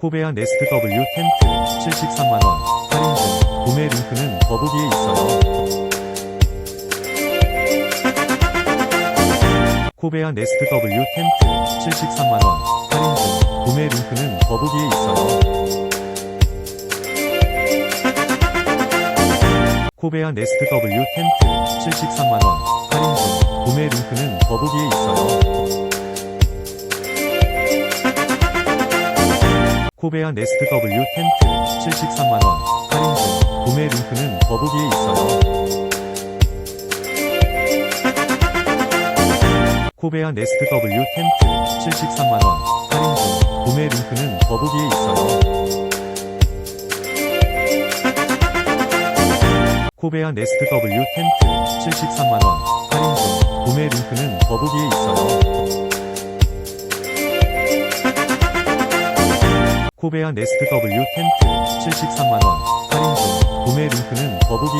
코베아 네스트 W 텐트 73만원 할인 중 구매 링크는 더보기에 있어요. 코베아 네스트 W 텐트 73만원 할인 중 구매 링크는 더보기에 있어요. 코베아 네스트 W 텐트 73만원 할인 중 구매 링크는 더보기에 있어요. 코베아 네스트 W 텐트 73만원 할인 중 구매 링크는 더보기에 있어요. 코베아 네스트 W 텐트 73만원 할인 중 구매 링크는 더보기에 있어요. 코베아 네스트 W 텐트 73만원 할인 중 구매 링크는 더보기에 있어요. 코베아 네스트 W 텐트 73만원. 할인 중. 구매 링크는 더보기에